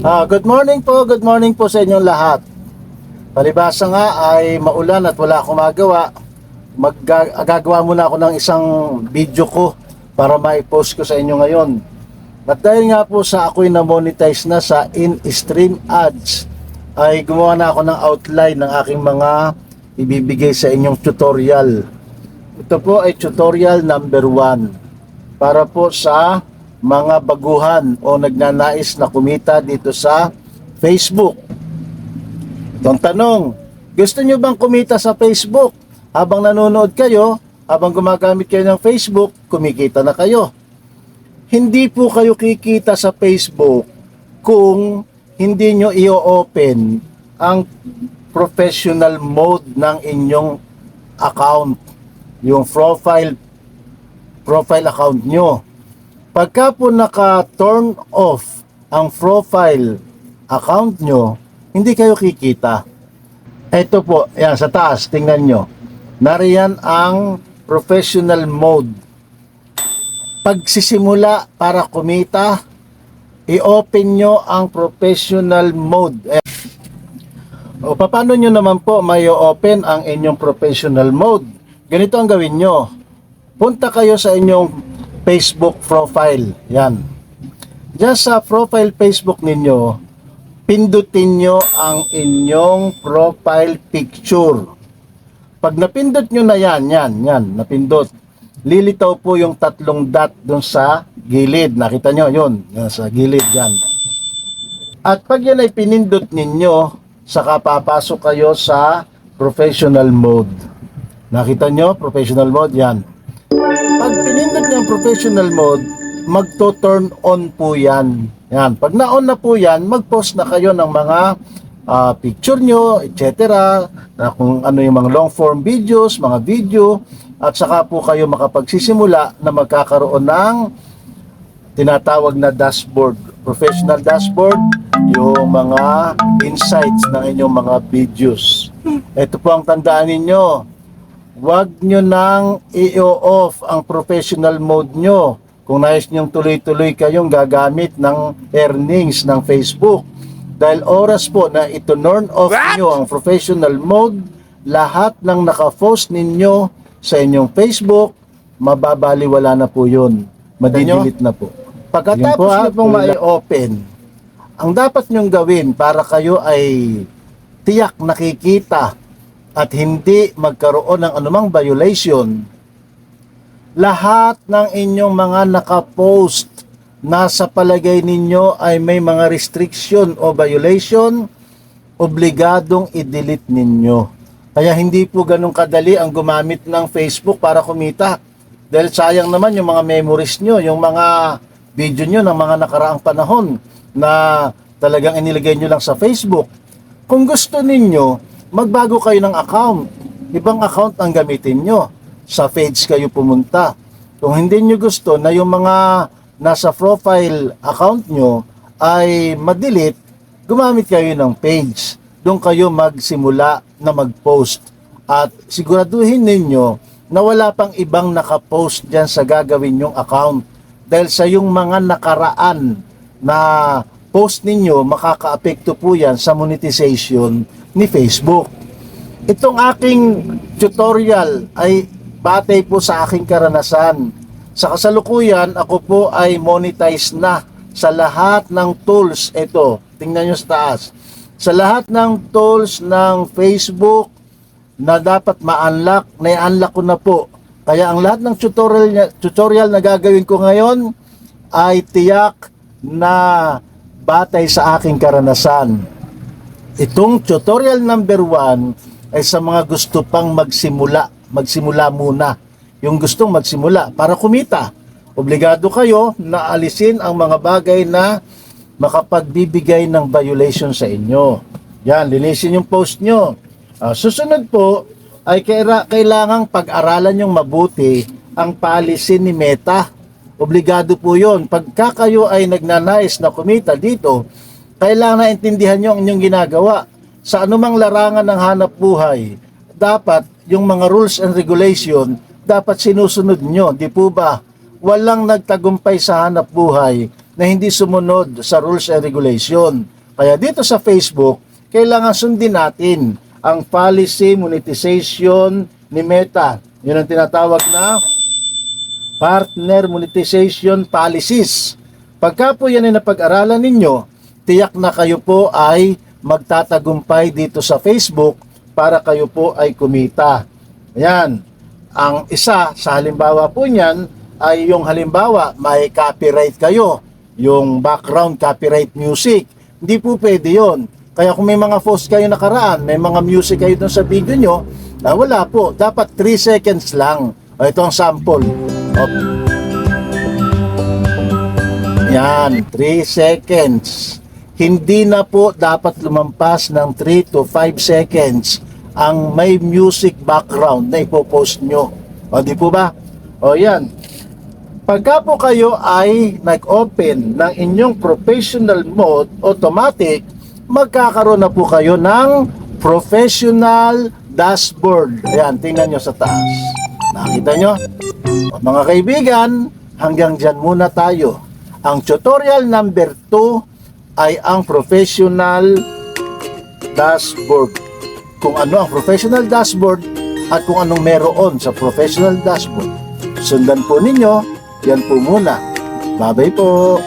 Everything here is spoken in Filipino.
Ah, good morning po, good morning po sa inyong lahat. Palibasa nga ay maulan at wala akong magawa. Maggagawa muna ako ng isang video ko para mai-post ko sa inyo ngayon. At dahil nga po sa ako'y na-monetize na sa in-stream ads, ay gumawa na ako ng outline ng aking mga ibibigay sa inyong tutorial. Ito po ay tutorial number 1 para po sa mga baguhan o nagnanais na kumita dito sa Facebook. Itong tanong, gusto nyo bang kumita sa Facebook? Habang nanonood kayo, habang gumagamit kayo ng Facebook, kumikita na kayo. Hindi po kayo kikita sa Facebook kung hindi nyo i-open ang professional mode ng inyong account, yung profile profile account nyo. Pagka po naka-turn off ang profile account nyo, hindi kayo kikita. Ito po, yan sa taas, tingnan nyo. Nariyan ang professional mode. Pagsisimula para kumita, i-open nyo ang professional mode. Eh, o paano nyo naman po may open ang inyong professional mode? Ganito ang gawin nyo. Punta kayo sa inyong Facebook profile. Yan. Diyan sa profile Facebook ninyo, pindutin nyo ang inyong profile picture. Pag napindot nyo na yan, yan, yan, napindot. Lilitaw po yung tatlong dot dun sa gilid. Nakita nyo, yun, yan, sa gilid, yan. At pag yan ay pinindot ninyo, saka papasok kayo sa professional mode. Nakita nyo, professional mode, yan. Professional mode, magto-turn on po yan. Yan. Pag na-on na po yan, mag-post na kayo ng mga ah, picture nyo, etc. Na kung ano yung mga long form videos, mga video, at saka po kayo makapagsisimula na magkakaroon ng tinatawag na dashboard. Professional dashboard, yung mga insights ng inyong mga videos. Ito po ang tandaan ninyo. Huwag nyo nang i-off ang professional mode nyo kung nais nyong tuloy-tuloy kayong gagamit ng earnings ng Facebook. Dahil oras po na ito turn off nyo ang professional mode, lahat ng naka-post ninyo sa inyong Facebook, mababaliwala na po yun. Madidelete na po. Pagkatapos po, ah, nyo pong ma-open, ang dapat nyong gawin para kayo ay tiyak nakikita at hindi magkaroon ng anumang violation, lahat ng inyong mga nakapost na sa palagay ninyo ay may mga restriction o violation, obligadong i-delete ninyo. Kaya hindi po ganun kadali ang gumamit ng Facebook para kumita. Dahil sayang naman yung mga memories nyo, yung mga video nyo ng mga nakaraang panahon na talagang inilagay nyo lang sa Facebook. Kung gusto ninyo, magbago kayo ng account. Ibang account ang gamitin nyo. Sa page kayo pumunta. Kung hindi nyo gusto na yung mga nasa profile account nyo ay madelete, gumamit kayo ng page. Doon kayo magsimula na mag-post. At siguraduhin ninyo na wala pang ibang nakapost dyan sa gagawin yung account. Dahil sa yung mga nakaraan na post ninyo, makakaapekto po yan sa monetization ni Facebook. Itong aking tutorial ay batay po sa aking karanasan. Sa kasalukuyan, ako po ay monetize na sa lahat ng tools. Ito, tingnan nyo sa taas. Sa lahat ng tools ng Facebook na dapat ma-unlock, na-unlock ko na po. Kaya ang lahat ng tutorial, tutorial na gagawin ko ngayon ay tiyak na batay sa aking karanasan. Itong tutorial number 1 ay sa mga gusto pang magsimula. Magsimula muna. Yung gustong magsimula para kumita. Obligado kayo na alisin ang mga bagay na makapagbibigay ng violation sa inyo. Yan, linisin yung post nyo. Ah, susunod po ay kailangang pag-aralan yung mabuti ang policy ni Meta. Obligado po yon. Pagka kayo ay nagnanais na kumita dito, kailangan na intindihan nyo ang inyong ginagawa. Sa anumang larangan ng hanap buhay, dapat yung mga rules and regulation, dapat sinusunod nyo. Di po ba? Walang nagtagumpay sa hanap buhay na hindi sumunod sa rules and regulation. Kaya dito sa Facebook, kailangan sundin natin ang policy monetization ni Meta. Yun ang tinatawag na partner monetization policies. Pagka po yan ay napag-aralan ninyo, tiyak na kayo po ay magtatagumpay dito sa Facebook para kayo po ay kumita. Ayan. Ang isa sa halimbawa po niyan ay yung halimbawa may copyright kayo, yung background copyright music. Hindi po pwede yon. Kaya kung may mga post kayo nakaraan, may mga music kayo dun sa video nyo, ah, wala po. Dapat 3 seconds lang. O, ito ang sample. O, yan, 3 seconds. Hindi na po dapat lumampas ng 3 to 5 seconds ang may music background na ipopost nyo. O di po ba? O yan. Pagka po kayo ay nag-open ng inyong professional mode, automatic, magkakaroon na po kayo ng professional dashboard. Ayan, tingnan nyo sa taas. Nakita nyo? O, Mga kaibigan, hanggang dyan muna tayo. Ang tutorial number 2 ay ang professional dashboard. Kung ano ang professional dashboard at kung anong meron sa professional dashboard. Sundan po ninyo, yan po muna. Bye-bye po.